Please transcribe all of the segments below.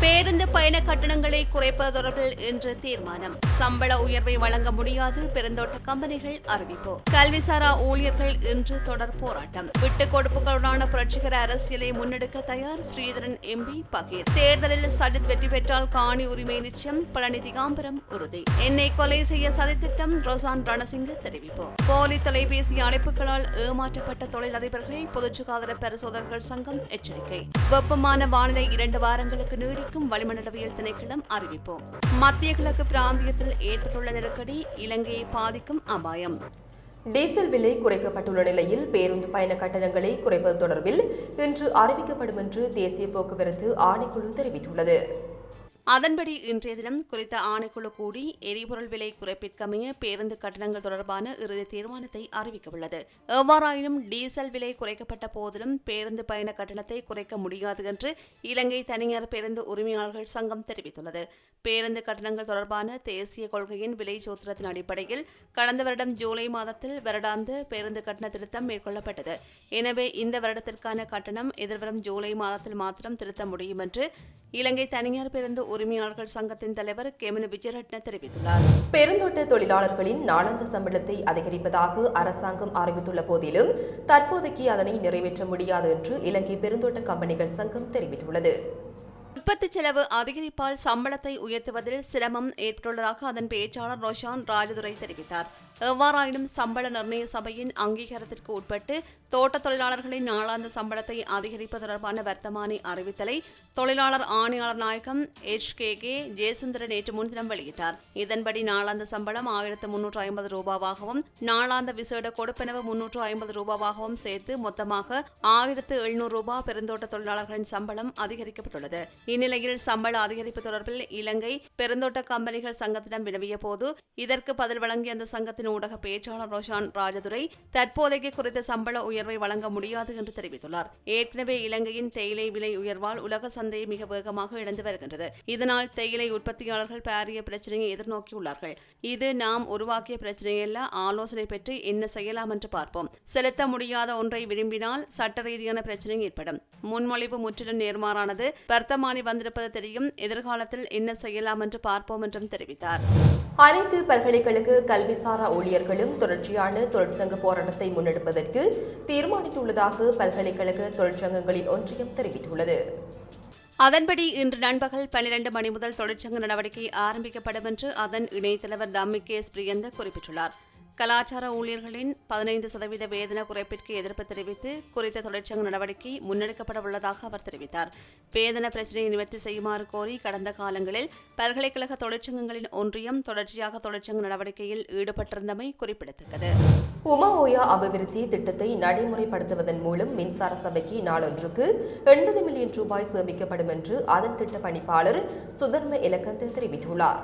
பேருந்து பயண கட்டணங்களை குறைப்பது தொடர்பில் இன்று தீர்மானம். சம்பள உயர்வை வழங்க முடியாது பெருந்தோட்ட கம்பெனிகள் அறிவிப்பு. கல்விசாரா ஊழியர்கள் இன்று தொடர் போராட்டம். விட்டுக் கொடுப்புகளுடான புரட்சிகர அரசியலை முன்னெடுக்க தயார் ஸ்ரீதரன் எம்பி பகீர். தேர்தலில் சஜித் வெற்றி பெற்றால் காணி உரிமை நிச்சயம் பழனி திகாம்பரம் உறுதி. என்னை கொலை செய்ய சதித்திட்டம் ரொசான் ரணசிங்க தெரிவிப்பு. போலி தொலைபேசி அழைப்புகளால் ஏமாற்றப்பட்ட தொழிலதிபர்கள் பொதுச்சுகாதார பரிசோதகர்கள் சங்கம் எச்சரிக்கை. வெப்பமான வானிலை இரண்டு வாரங்களுக்கு நீடிக்கும் வளிமண்டலவியல் திணைக்களம் அறிவிப்பு மத்திய கிழக்கு பிராந்தியத்தில் ஏற்பட்டுள்ள நெருக்கடி இலங்கையை பாதிக்கும் அபாயம். டீசல் விலை குறைக்கப்பட்டுள்ள நிலையில் பேருந்து பயண கட்டணங்களை குறைப்பது தொடர்பில் இன்று அறிவிக்கப்படும் என்று தேசிய போக்குவரத்து ஆணைக்குழு தெரிவித்துள்ளது. அதன்படி இன்றைய தினம் குறித்த ஆணைக்குழு கூடி எரிபொருள் விலை குறைப்பிற்கமைய பேருந்து கட்டணங்கள் தொடர்பான இறுதி தீர்மானத்தை அறிவிக்கவுள்ளது. எவ்வாறாயினும் டீசல் விலை குறைக்கப்பட்ட போதிலும் பேருந்து பயண கட்டணத்தை குறைக்க முடியாது என்று இலங்கை தனியார் பேருந்து உரிமையாளர்கள் சங்கம் தெரிவித்துள்ளது. பேருந்து கட்டணங்கள் தொடர்பான தேசிய கொள்கையின் விலை சூத்திரத்தின் அடிப்படையில் கடந்த வருடம் ஜூலை மாதத்தில் வருடாந்த பேருந்து கட்டண திருத்தம் மேற்கொள்ளப்பட்டது. எனவே இந்த வருடத்திற்கான கட்டணம் எதிர்வரும் ஜூலை மாதத்தில் மாத்திரம் திருத்த முடியும் என்று இலங்கை தனியார் பேருந்து உரிமையாளர்கள் சங்கத்தின் தலைவர் கெமினு விஜயரட்ன தெரிவித்துள்ளார். பெருந்தோட்ட தொழிலாளர்களின் நாளாந்த சம்பளத்தை அதிகரிப்பதாக அரசாங்கம் அறிவித்துள்ள போதிலும் தற்போதைக்கு அதனை நிறைவேற்ற முடியாது என்று இலங்கை பெருந்தோட்ட கம்பெனிகள் சங்கம் தெரிவித்துள்ளது. உற்பத்தி செலவு அதிகரிப்பால் சம்பளத்தை உயர்த்துவதில் சிரமம் ஏற்பட்டுள்ளதாக அதன் பேச்சாளர் ரோஷான் ராஜதுரை தெரிவித்தார். எவ்வாறாயினும் சம்பள நிர்ணய சபையின் அங்கீகாரத்திற்கு உட்பட்டு தோட்ட தொழிலாளர்களின் நாளாந்த சம்பளத்தை அதிகரிப்பது தொடர்பான வர்த்தமானி அறிவித்தலை தொழிலாளர் ஆணையாளர் நாயகம் எச் கே கே ஜெயசுந்தரன் நேற்று முன்தினம் வெளியிட்டார். இதன்படி நாளாந்த சம்பளம் ஆயிரத்து முன்னூற்று ஐம்பது ரூபாவாகவும் நாளாந்த விசேட கொடுப்பனவு முன்னூற்று ஐம்பது ரூபாவாகவும் சேர்த்து மொத்தமாக ஆயிரத்து எழுநூறு ரூபாய் பெருந்தோட்ட தொழிலாளர்களின் சம்பளம் அதிகரிக்கப்பட்டுள்ளது. இந்நிலையில் சம்பள அதிகரிப்பு தொடர்பில் இலங்கை பெருந்தோட்ட கம்பெனிகள் சங்கத்திடம் வினவிய போது இதற்கு பதில் வழங்கிய அந்த சங்கத்தின் ஊடக பேச்சாளர் ரோஷான் ராஜதுரை தற்போதைக்கு குறித்த சம்பள உயர்வை வழங்க முடியாது என்று தெரிவித்துள்ளார். ஏற்கனவே இலங்கையின் தேயிலை விலை உயர்வால் உலக சந்தையை மிக வேகமாக இழந்து வருகின்றது. இதனால் தேயிலை உற்பத்தியாளர்கள் பாரிய பிரச்சனையை எதிர்நோக்கியுள்ளார்கள். இது நாம் உருவாக்கிய பிரச்சனையல்ல ஆலோசனை பெற்று என்ன செய்யலாம் என்று பார்ப்போம். செலுத்த முடியாத ஒன்றை விரும்பினால் சட்ட ரீதியான பிரச்சனை ஏற்படும். முன்மொழிவு முற்றிலும் நேர்மாறானது. வர்த்தமானி வந்திருப்பது தெரியும். எதிர்காலத்தில் என்ன செய்யலாம் என்று பார்ப்போம் என்றும் தெரிவித்தார். அனைத்து பல்கலைக்கழக கல்விசாரா ஊழியர்களும் தொடர்ச்சியான தொழிற்சங்க போராட்டத்தை முன்னெடுப்பதற்கு தீர்மானித்துள்ளதாக பல்கலைக்கழக தொழிற்சங்கங்களின் ஒன்றியம் தெரிவித்துள்ளது. அதன்படி இன்று நண்பகல் பன்னிரண்டு மணி முதல் தொழிற்சங்க நடவடிக்கை ஆரம்பிக்கப்படும் என்று அதன் இணையத்தலைவர் தம்மிகேஸ் பிரியந்த குறிப்பிட்டுள்ளார். கலாச்சார ஊழியர்களின் பதினைந்து சதவீத வேதன குறைப்பிற்கு எதிர்ப்பு தெரிவித்து குறித்த தொழிற்சங்க நடவடிக்கை முன்னெடுக்கப்பட உள்ளதாக அவர் தெரிவித்தார். வேதன பிரச்சினையை நிவர்த்தி செய்யுமாறு கோரி கடந்த காலங்களில் பல்கலைக்கழக தொழிற்சங்கங்களின் ஒன்றியம் தொடர்ச்சியாக தொழிற்சங்க நடவடிக்கையில் ஈடுபட்டிருந்தமை குறிப்பிடத்தக்கது. உமா ஓயா அபிவிருத்தி திட்டத்தை நடைமுறைப்படுத்துவதன் மூலம் மின்சார சபைக்கு நாளொன்றுக்கு எண்பது மில்லியன் ரூபாய் சேமிக்கப்படும் என்று அதன் திட்ட பணிப்பாளர் சுதர்ம இலக்கந்து தெரிவித்துள்ளார்.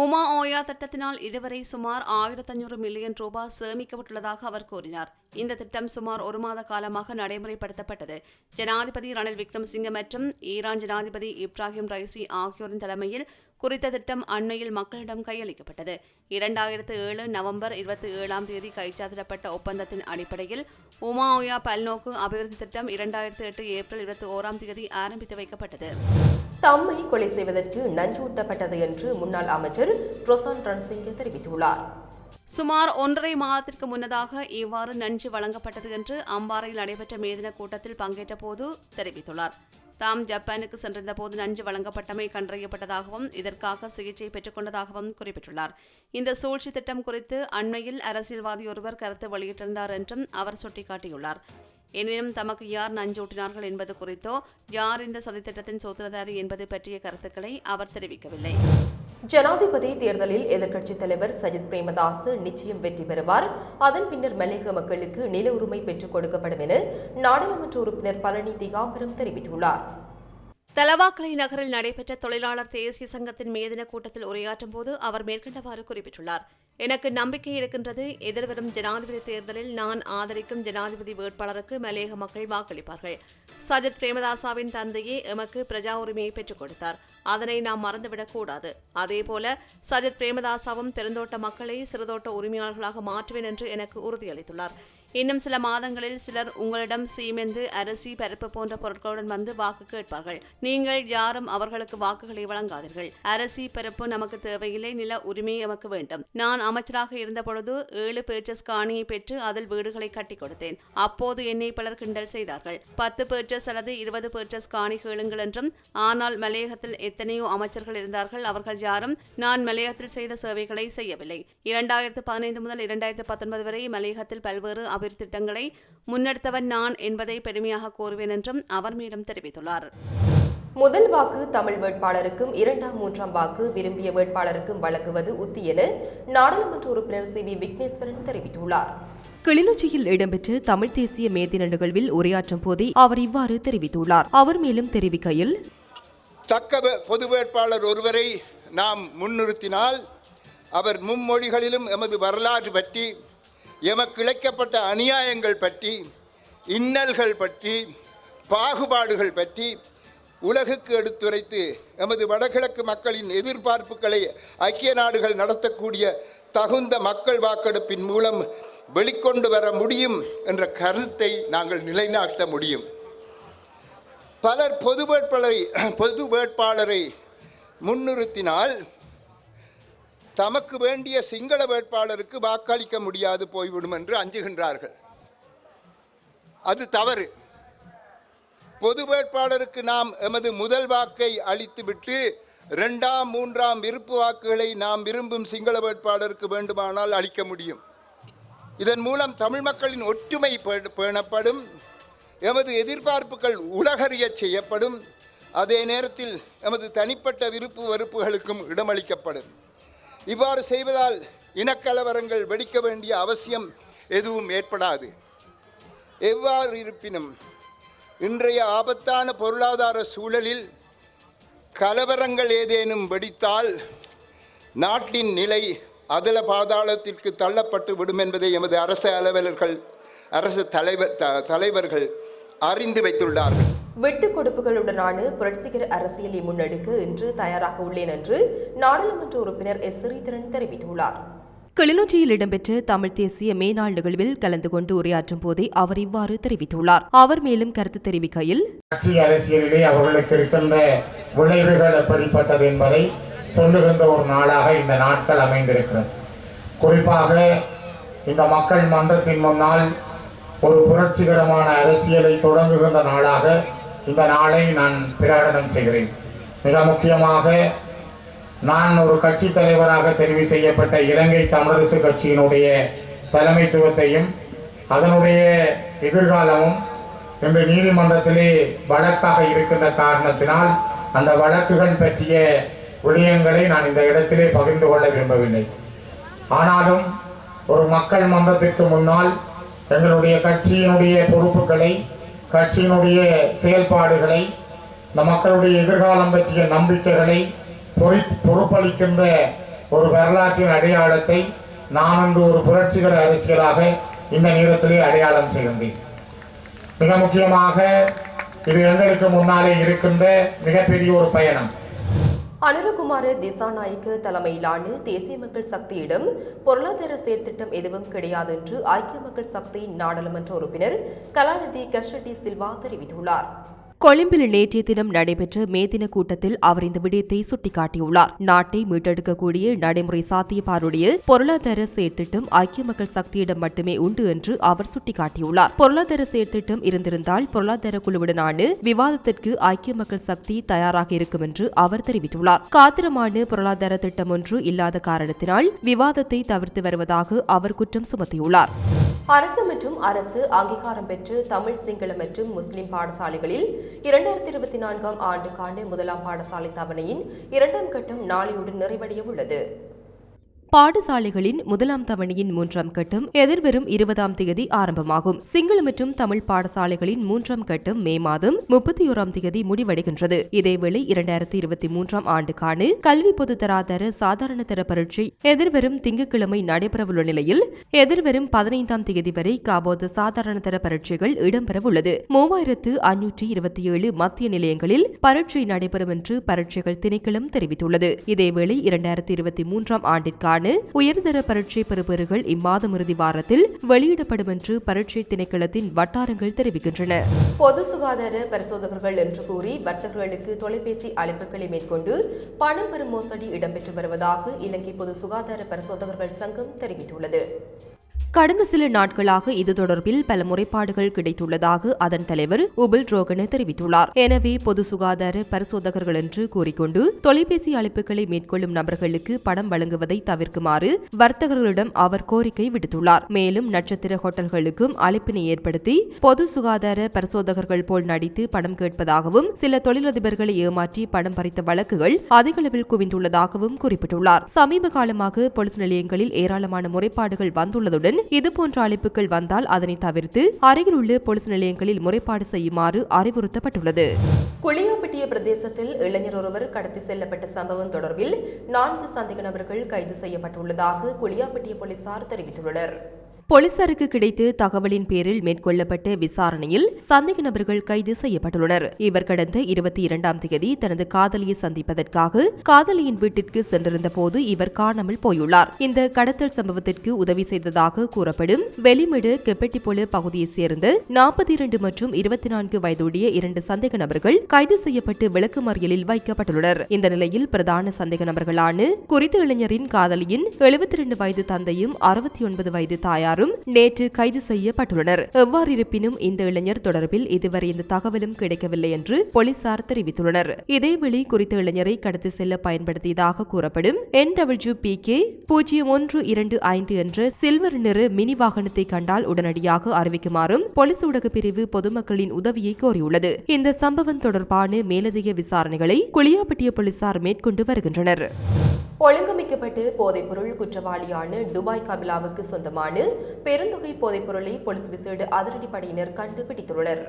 உமா ஓயா திட்டத்தினால் இதுவரை சுமார் ஆயிரத்தி ஐநூறு மில்லியன் ரூபாய் சேமிக்கப்பட்டுள்ளதாக அவர் கூறினார். இந்த திட்டம் சுமார் ஒரு மாத காலமாக நடைமுறைப்படுத்தப்பட்டது. ஜனாதிபதி ரணில் விக்ரமசிங்க மற்றும் ஈரான் ஜனாதிபதி இப்ராஹிம் ரைசி ஆகியோரின் தலைமையில் குறித்த திட்டம் அண்மையில் மக்களிடம் கையளிக்கப்பட்டது. இரண்டாயிரத்து ஏழு நவம்பர் இருபத்தி ஏழாம் தேதி கைச்சாத்திடப்பட்ட ஒப்பந்தத்தின் அடிப்படையில் உமா ஓயா பல்நோக்கு அபிவிருத்தி திட்டம் இரண்டாயிரத்து எட்டு ஏப்ரல் இருபத்தி ஓராம் தேதி ஆரம்பித்து வைக்கப்பட்டது. தம்மை கொலை செய்வதற்கு நஞ்சூட்டப்பட்டது என்று முன்னாள் அமைச்சர் ரொசான் ரன்சிங்க தெரிவித்துள்ளார். சுமார் ஒன்றரை மாதத்திற்கு முன்னதாக இவ்வாறு நஞ்சு வழங்கப்பட்டது என்று அம்பாறையில் நடைபெற்ற மேதின கூட்டத்தில் பங்கேற்ற போது தெரிவித்துள்ளார். தாம் ஜப்பானுக்கு சென்றிருந்த போது நஞ்சு வழங்கப்பட்டமை கண்டறியப்பட்டதாகவும் இதற்காக சிகிச்சை பெற்றுக்கொண்டதாகவும் குறிப்பிட்டுள்ளார். இந்த சூழ்ச்சி திட்டம் குறித்து அண்மையில் அரசியல்வாதி ஒருவர் கருத்து வெளியிட்டிருந்தார் என்றும் அவர் சுட்டிக்காட்டியுள்ளார். எனினும் தமக்கு யார் நஞ்சூட்டினார்கள் என்பது குறித்தோ யார் இந்த சதித்திட்டத்தின் சூத்திரதாரி என்பது பற்றிய கருத்துக்களை அவர் தெரிவிக்கவில்லை. ஜனாதிபதி தேர்தலில் எதிர்க்கட்சித் தலைவர் சஜித் பிரேமதாஸ் நிச்சயம் வெற்றி பெறுவார். அதன் பின்னர் மலையக மக்களுக்கு நில உரிமை பெற்றுக் கொடுக்கப்படும் என நாடாளுமன்ற உறுப்பினர் பழனி திகாம்பரம் தெரிவித்துள்ளார். தலவாக்கலை நகரில் நடைபெற்ற தொழிலாளர் தேசிய சங்கத்தின் மேதின கூட்டத்தில் உரையாற்றும் போது அவர் மேற்கண்டவாறு குறிப்பிட்டுள்ளார். எனக்கு நம்பிக்கை இருக்கின்றது எதிர்வரும் ஜனாதிபதி தேர்தலில் நான் ஆதரிக்கும் ஜனாதிபதி வேட்பாளருக்கு மலையக மக்கள் வாக்களிப்பார்கள். சஜித் பிரேமதாசாவின் தந்தையே எமக்கு பிரஜா உரிமையை பெற்றுக் கொடுத்தார். அதனை நாம் மறந்துவிடக் கூடாது. அதேபோல சஜித் பிரேமதாசாவும் பெருந்தோட்ட மக்களை சிறுதோட்ட உரிமையாளர்களாக மாற்றுவேன் என்று எனக்கு உறுதியளித்துள்ளார். இன்னும் சில மாதங்களில் சிலர் உங்களிடம் சீமெந்து அரிசி பருப்பு போன்ற பொருட்களுடன் வந்து வாக்கு கேட்பார்கள். நீங்கள் யாரும் அவர்களுக்கு வாக்குகளை வழங்காதீர்கள். அரிசி பருப்பு நமக்கு தேவையில்லை. நில உரிமை நமக்கு வேண்டும். நான் அமைச்சராக இருந்தபொழுது ஏழு பேர்ச்சஸ் காணியை பெற்று அதில் வீடுகளை கட்டி கொடுத்தேன். அப்போது என்னை பலர் கிண்டல் செய்தார்கள். பத்து பேர்ச்சஸ் அல்லது இருபது பேர்ச்சஸ் காணி கேளுங்கள் என்றும் ஆனால் மலையகத்தில் எத்தனையோ அமைச்சர்கள் இருந்தார்கள். அவர்கள் யாரும் நான் மலையகத்தில் செய்த சேவைகளை செய்யவில்லை. இரண்டாயிரத்து பதினைந்து முதல் இரண்டாயிரத்து பத்தொன்பது வரை மலையகத்தில் பல்வேறு அபிவிருத்தி திட்டங்களை முன்னெடுத்தவன் நான் என்பதை பெருமையாக கூறுவேன் என்றும் அவர் மேலும் தெரிவித்துள்ளார். முதல் வாக்கு தமிழ் வேட்பாளருக்கும் இரண்டாம் மூன்றாம் வாக்கு விரும்பிய வேட்பாளருக்கும் வழங்குவது உத்தி என நாடாளுமன்ற உறுப்பினர் சி. வி. விக்னேஸ்வரன் தெரிவித்துள்ளார். கிளிநொச்சியில் இடம்பெற்ற தமிழ் தேசிய மேதின நிகழ்வில் உரையாற்றும் போதே அவர் இவ்வாறு தெரிவித்துள்ளார். அவர் மேலும் தெரிவிக்கையில் தக்க பொது வேட்பாளர் ஒருவரை நாம் முன்னிறுத்தினால் அவர் மும்மொழிகளிலும் எமது வரலாறு பற்றி எமக்கு இழைக்கப்பட்ட அநியாயங்கள் பற்றி இன்னல்கள் பற்றி பாகுபாடுகள் பற்றி உலகுக்கு எடுத்துரைத்து எமது வடகிழக்கு மக்களின் எதிர்பார்ப்புகளை ஐக்கிய நாடுகள் நடத்தக்கூடிய தகுந்த மக்கள் வாக்கெடுப்பின் மூலம் வெளிக்கொண்டு வர முடியும் என்ற கருத்தை நாங்கள் நிலைநாட்ட முடியும். பலர் பொது வேட்பாளரை பொது வேட்பாளரை முன்னிறுத்தினால் தமக்கு வேண்டிய சிங்கள வேட்பாளருக்கு வாக்களிக்க முடியாது போய்விடும் என்று அஞ்சுகின்றார்கள். அது தவறு. பொது வேட்பாளருக்கு நாம் எமது முதல் வாக்கை அளித்துவிட்டு இரண்டாம் மூன்றாம் விருப்பு வாக்குகளை நாம் விரும்பும் சிங்கள வேட்பாளருக்கு வேண்டுமானால் அளிக்க முடியும். இதன் மூலம் தமிழ் மக்களின் ஒற்றுமை பேணப்படும். எமது எதிர்பார்ப்புகள் உலகறியச் செய்யப்படும். அதே நேரத்தில் எமது தனிப்பட்ட விருப்பு வெறுப்புகளுக்கும் இடமளிக்கப்படும். இவ்வாறு செய்வதால் இனக்கலவரங்கள் வெடிக்க வேண்டிய அவசியம் எதுவும் ஏற்படாது. எவ்வாறு இருப்பினும் இன்றைய ஆபத்தான பொருளாதார சூழலில் கலவரங்கள் ஏதேனும் வெடித்தால் நாட்டின் நிலை அதல பாதாளத்திற்கு தள்ளப்பட்டு விடும் என்பதை எமது அரசு அலுவலர்கள் அரசு தலைவர் த- தலைவர்கள் அறிந்து வைத்துள்ளார்கள். வெட்டுக் கொடுப்புகளுடனான புரட்சிகர அரசியலை முன்னெடுக்க இன்று தயாராக உள்ளேன் என்று நாடாளுமன்ற உறுப்பினர் எஸ். ஸ்ரீதரன் தெரிவித்துள்ளார். கிளிநொச்சியில் இடம்பெற்ற தமிழ் தேசிய மேனாள் நிகழ்வில் கலந்து கொண்டு உரையாற்றும் போதே அவர் இவ்வாறு தெரிவித்துள்ளார். அவர் மேலும் கருத்து தெரிவிக்கையில் கட்சி அரசியலிலே அவர்களுக்கு இருக்கின்ற விளைவுகள் எப்படிப்பட்டது என்பதை சொல்லுகின்ற ஒரு நாளாக இந்த நாட்கள் அமைந்திருக்கிறது. குறிப்பாக இந்த மக்கள் மன்றத்தின் முன்னால் ஒரு புரட்சிகரமான அரசியலை தொடங்குகின்ற நாளாக இந்த நாளை நான் பிரகடனம் செய்கிறேன். மிக முக்கியமாக நான் ஒரு கட்சி தலைவராக தெரிவு செய்யப்பட்ட இலங்கை தமிழரசு கட்சியினுடைய தலைமைத்துவத்தையும் அதனுடைய எதிர்காலமும் இன்று நீதிமன்றத்திலே வழக்காக இருக்கின்ற காரணத்தினால் அந்த வழக்குகள் பற்றிய விடயங்களை நான் இந்த இடத்திலே பகிர்ந்து கொள்ள விரும்பவில்லை. ஆனாலும் ஒரு மக்கள் மன்றத்திற்கு முன்னால் எங்களுடைய கட்சியினுடைய பொறுப்புகளை கட்சியினுடைய செயல்பாடுகளை இந்த மக்களுடைய எதிர்காலம் பற்றிய நம்பிக்கைகளை பொறி- பொறுப்பளிக்கின்ற ஒரு வரலாற்றின் அடையாளத்தை நான் அன்று ஒரு புரட்சிகர அரசியலாக இந்த நேரத்திலே அடையாளம் செய்கின்றேன் மிக முக்கியமாக இது எங்களுக்கு முன்னாலே இருக்கின்ற மிகப்பெரிய ஒரு பயணம். அனுரகுமார திசாநாயக்க தலைமையிலான தேசிய மக்கள் சக்தியிடம் பொருளாதார செயற்திட்டம் எதுவும் கிடையாது என்று ஐக்கிய மக்கள் சக்தி நாடாளுமன்ற உறுப்பினர் கலாநிதி கஷட்டி சில்வா தெரிவித்துள்ளார். கொழும்பில் நேற்றைய தினம் நடைபெற்ற மே தின கூட்டத்தில் அவர் இந்த விடயத்தை சுட்டிக்காட்டியுள்ளார். நாட்டை மீட்டெடுக்கக்கூடிய நடைமுறை சாத்தியப்பாருடைய பொருளாதார செயற்திட்டம் ஐக்கிய மக்கள் சக்தியிடம் மட்டுமே உண்டு என்று அவர் சுட்டிக்காட்டியுள்ளார். பொருளாதார செயற்திட்டம் இருந்திருந்தால் பொருளாதார குழுவுடனான விவாதத்திற்கு ஐக்கிய மக்கள் சக்தி தயாராக இருக்கும் என்று அவர் தெரிவித்துள்ளார். காத்திரமான பொருளாதார திட்டம் ஒன்று இல்லாத காரணத்தினால் விவாதத்தை தவிர்த்து வருவதாக அவர் குற்றம் சுமத்தியுள்ளார். அரசு மற்றும் அரசு அங்கீகாரம் பெற்று தமிழ் சிங்கள மற்றும் முஸ்லிம் பாடசாலைகளில் இரண்டாயிரத்தி இருபத்தி நான்காம் ஆண்டுக்கான முதலாம் பாடசாலை தவணையின் இரண்டாம் கட்டம் நாளையுடன் நிறைவடைய உள்ளது. பாடசாலைகளின் முதலாம் தவணையின் மூன்றாம் கட்டம் எதிர்வரும் இருபதாம் தேதி ஆரம்பமாகும். சிங்கள மற்றும் தமிழ் பாடசாலைகளின் மூன்றாம் கட்டம் மே மாதம் முப்பத்தி ஓராம் தேதி முடிவடைகின்றது. இதேவேளை இரண்டாயிரத்தி இருபத்தி மூன்றாம் ஆண்டுக்கான கல்வி பொது சாதாரண தர பரீட்சை எதிர்வரும் திங்கட்கிழமை நடைபெறவுள்ள நிலையில் எதிர்வரும் பதினைந்தாம் தேதி வரை காபோத சாதாரண தர பரீட்சைகள் இடம்பெறவுள்ளது. மூவாயிரத்து அஞ்சூற்றி இருபத்தி ஏழு மத்திய நிலையங்களில் பரீட்சை நடைபெறும் என்று பரீட்சைகள் திணைக்களம் தெரிவித்துள்ளது. இதேவேளை இரண்டாயிரத்தி இருபத்தி மூன்றாம் ஆண்டிற்கான உயர்தர பரீட்சை பெறுபவர்கள் இம்மாதம் இறுதி வாரத்தில் வெளியிடப்படும் என்று பரீட்சை திணைக்களத்தின் வட்டாரங்கள் தெரிவிக்கின்றன. பொது சுகாதார பரிசோதகர்கள் என்று கூறி வர்த்தகர்களுக்கு தொலைபேசி அழைப்புகளை மேற்கொண்டு பணம் பெறும் மோசடி இடம்பெற்று வருவதாக இலங்கை பொது சுகாதார பரிசோதகர்கள் சங்கம் தெரிவித்துள்ளது. கடந்த சில நாட்களாக இது தொடர்பில் பல முறைப்பாடுகள் கிடைத்துள்ளதாக அதன் தலைவர் உபில் ரோகன தெரிவித்துள்ளார். எனவே பொது சுகாதார பரிசோதகர்கள் என்று கூறிக்கொண்டு தொலைபேசி அழைப்புகளை மேற்கொள்ளும் நபர்களுக்கு பணம் வழங்குவதை தவிர்க்குமாறு வர்த்தகர்களிடம் அவர் கோரிக்கை விடுத்துள்ளார். மேலும் நட்சத்திர ஹோட்டல்களுக்கும் அழைப்பினை ஏற்படுத்தி பொது சுகாதார பரிசோதகர்கள் போல் நடித்து பணம் கேட்பதாகவும் சில தொழிலதிபர்களை ஏமாற்றி பணம் பறித்த வழக்குகள் அதிகளவில் குவிந்துள்ளதாகவும் குறிப்பிட்டுள்ளார். சமீப காலமாக போலீஸ் நிலையங்களில் ஏராளமான முறைப்பாடுகள் வந்துள்ளதுடன் இதுபோன்ற அழைப்புகள் வந்தால் அதனை தவிர்த்து அருகில் உள்ள போலீஸ் நிலையங்களில் முறைப்பாடு செய்யுமாறு அறிவுறுத்தப்பட்டுள்ளது. குளியாப்பட்டிய பிரதேசத்தில் இளைஞர் ஒருவர் கடத்தி செல்லப்பட்ட சம்பவம் தொடர்பில் நான்கு சந்தேக நபர்கள் கைது செய்யப்பட்டுள்ளதாக குளியாப்பட்டிய போலீசார் தெரிவித்துள்ளனர். போலீசாருக்கு கிடைத்த தகவலின் பேரில் மேற்கொள்ளப்பட்ட விசாரணையில் சந்தேக நபர்கள் கைது செய்யப்பட்டுள்ளனர். இவர் கடந்த இருபத்தி இரண்டாம் தேதி தனது காதலியை சந்திப்பதற்காக காதலியின் வீட்டிற்கு சென்றிருந்த போது இவர் காணாமல் போயுள்ளார். இந்த கடத்தல் சம்பவத்திற்கு உதவி செய்ததாக கூறப்படும் வெளிமிடு கெப்பட்டிப்பொல பகுதியைச் சேர்ந்த நாற்பத்தி இரண்டு மற்றும் இருபத்தி நான்கு வயதுடைய இரண்டு சந்தேக நபர்கள் கைது செய்யப்பட்டு விளக்குமறியலில் வைக்கப்பட்டுள்ளனர். இந்த நிலையில் பிரதான சந்தேக நபர்களான குறித்த இளைஞரின் காதலியின் எழுபத்தி இரண்டு வயது தந்தையும் அறுபத்தி ஒன்பது வயது தாயாரும் நேற்று கைது செய்யப்பட்டுள்ளனர். எவ்வாறு இருப்பினும் இந்த இளைஞர் தொடர்பில் இதுவரை எந்த தகவலும் கிடைக்கவில்லை என்று போலீசார் தெரிவித்துள்ளனர். இதேவேளை குறித்த இளைஞரை கடத்தி செல்ல பயன்படுத்தியதாக கூறப்படும் என் டபிள்யூ பி கே பூஜ்ஜியம் ஒன்று இரண்டு ஐந்து என்ற சில்வர் நிற மினி வாகனத்தை கண்டால் உடனடியாக அறிவிக்குமாறும் போலீஸ் ஊடக பிரிவு பொதுமக்களின் உதவியை கோரியுள்ளது. இந்த சம்பவம் தொடர்பான மேலதிக விசாரணைகளை குளியாப்பட்டிய போலீசார் மேற்கொண்டு வருகின்றனர். ஒழுங்கமைக்கப்பட்டு போதைப்பொருள் குற்றவாளியான டுபாய் கபிலாவுக்கு சொந்தமான பெருந்தொகை போதைப்பொருளை போலீஸ் விசேட அதிரடிப்படையினர் கண்டுபிடித்துள்ளனர்.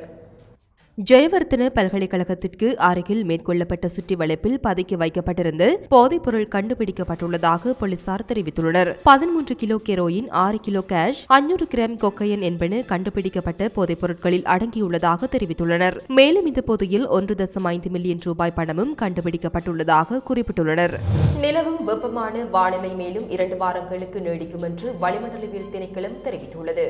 ஜெயவர்த்தன பல்கலைக்கழகத்திற்கு அருகில் மேற்கொள்ளப்பட்ட சுற்றி வளைப்பில் பதுக்கி வைக்கப்பட்டிருந்த போதைப்பொருள் கண்டுபிடிக்கப்பட்டுள்ளதாக போலீசார் தெரிவித்துள்ளனர். பதிமூன்று கிலோ கெரோயின் ஆறு கிலோ கேஷ் அஞ்சூறு கிராம் கொக்கையன் என்பன கண்டுபிடிக்கப்பட்ட போதைப் பொருட்களில் அடங்கியுள்ளதாக தெரிவித்துள்ளனர். மேலும் இந்த போதையில் ஒன்று தசம் ஐந்து மில்லியன் ரூபாய் பணமும் கண்டுபிடிக்கப்பட்டுள்ளதாக குறிப்பிட்டுள்ளனர். நிலவும் வெப்பமான வானிலை மேலும் இரண்டு வாரங்களுக்கு நீடிக்கும் என்று வளிமண்டலவியல் திணைக்களம் தெரிவித்துள்ளது.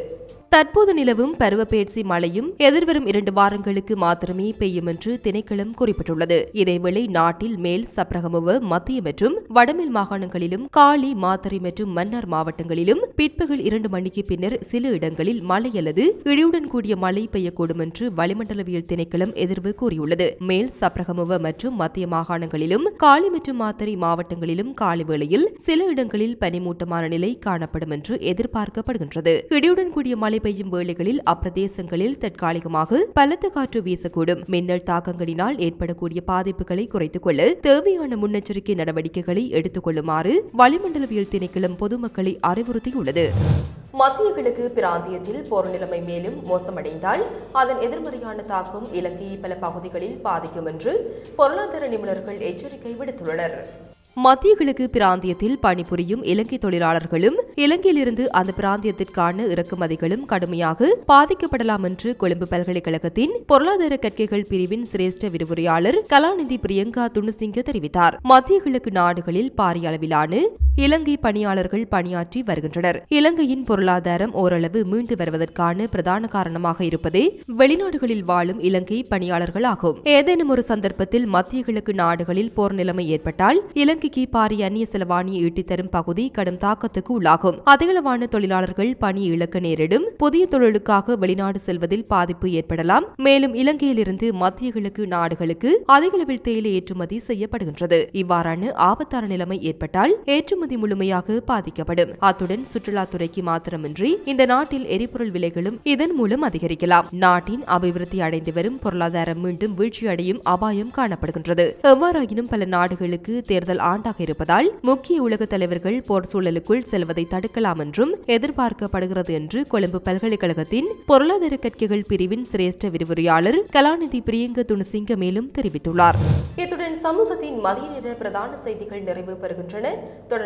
தற்போது நிலவும் பருவப்பெயர்ச்சி மழையும் எதிர்வரும் இரண்டு வாரங்களுக்கு மாத்திரமே பெய்யும் என்று திணைக்களம் குறிப்பிட்டுள்ளது. இதேவேளை நாட்டில் மேல் சப்ரகமுவ மத்திய மற்றும் வடமேல் மாகாணங்களிலும் காலி மாத்தறை மற்றும் மன்னார் மாவட்டங்களிலும் பிற்பகல் இரண்டு மணிக்கு பின்னர் சில இடங்களில் மழை அல்லது இடியுடன் கூடிய மழை பெய்யக்கூடும் என்று வளிமண்டலவியல் திணைக்களம் எதிர்வு கூறியுள்ளது. மேல் சப்ரகமுவ மற்றும் மத்திய மாகாணங்களிலும் காலி மற்றும் மாத்தறை மாவட்டங்களிலும் காலை வேளையில் சில இடங்களில் பனிமூட்டமான நிலை காணப்படும் என்று எதிர்பார்க்கப்படுகின்றது. இடியுடன் கூடிய மழை பெய்யும் வேளைகளில் அப்பிரதேசங்களில் தற்காலிகமாக பலத்த காற்று வீசக்கூடும். மின்னல் தாக்கங்களினால் ஏற்படக்கூடிய பாதிப்புகளை குறைத்துக் கொள்ள தேவையான முன்னெச்சரிக்கை நடவடிக்கைகளை எடுத்துக் கொள்ளுமாறு வளிமண்டலவியல் திணைக்களம் பொதுமக்களை அறிவுறுத்தியுள்ளது. மத்திய கிழக்கு பிராந்தியத்தில் போர் நிலைமை மேலும் மோசமடைந்தால் அதன் எதிர்மறையான தாக்கம் இலங்கையை பல பகுதிகளில் பாதிக்கும் என்று பொருளாதார நிபுணர்கள் எச்சரிக்கை விடுத்துள்ளனர். மத்திய கிழக்கு பிராந்தியத்தில் பணிபுரியும் இலங்கை தொழிலாளர்களும் இலங்கையிலிருந்து அந்த பிராந்தியத்திற்கான இறக்குமதிகளும் கடுமையாக பாதிக்கப்படலாம் என்று கொழும்பு பல்கலைக்கழகத்தின் பொருளாதார கற்கைகள் பிரிவின் சிரேஷ்ட விரிவுரையாளர் கலாநிதி பிரியங்கா துணுசிங்க தெரிவித்தார். மத்திய கிழக்கு நாடுகளில் பாரிய அளவிலான இலங்கை பணியாளர்கள் பணியாற்றி வருகின்றனர். இலங்கையின் பொருளாதாரம் ஓரளவு மீண்டு வருவதற்கான பிரதான காரணமாக இருப்பதே வெளிநாடுகளில் வாழும் இலங்கை பணியாளர்கள் ஆகும் ஏதேனும் ஒரு சந்தர்ப்பத்தில் மத்திய கிழக்கு நாடுகளில் போர் நிலைமை ஏற்பட்டால் இலங்கைக்கு பாரிய அந்நிய செலவாணியை ஈட்டித்தரும் பகுதி கடும் தாக்கத்துக்கு உள்ளாகும். அதிகளவான தொழிலாளர்கள் பணி இழக்க நேரிடும். புதிய தொழிலுக்காக வெளிநாடு செல்வதில் பாதிப்பு ஏற்படலாம். மேலும் இலங்கையிலிருந்து மத்திய கிழக்கு நாடுகளுக்கு அதிகளவில் தேயிலை ஏற்றுமதி செய்யப்படுகின்றது. இவ்வாறான ஆபத்தான நிலைமை ஏற்பட்டால் ஏற்றுமதி முழுமையாக பாதிக்கப்படும். அத்துடன் சுற்றுலாத்துறைக்கு மாத்திரமின்றி இந்த நாட்டில் எரிபொருள் விலைகளும் இதன் மூலம் அதிகரிக்கலாம். நாட்டின் அபிவிருத்தி அடைந்து வரும் பொருளாதாரம் மீண்டும் வீழ்ச்சியடையும் அபாயம் காணப்படுகின்றது. எவ்வாறாயினும் பல நாடுகளுக்கு தேர்தல் ஆண்டாக இருப்பதால் முக்கிய உலக தலைவர்கள் போர் சூழலுக்குள் செல்வதை தடுக்கலாம் என்றும் எதிர்பார்க்கப்படுகிறது என்று கொழும்பு பல்கலைக்கழகத்தின் பொருளாதார கற்கைகள் பிரிவின் சிரேஷ்ட விரிவுரையாளர் கலாநிதி பிரியங்க துணுசிங்க மேலும் தெரிவித்துள்ளார். இத்துடன் சமூகத்தின் மதிய நேர பிரதான செய்திகள் நிறைவு பெறுகின்றன.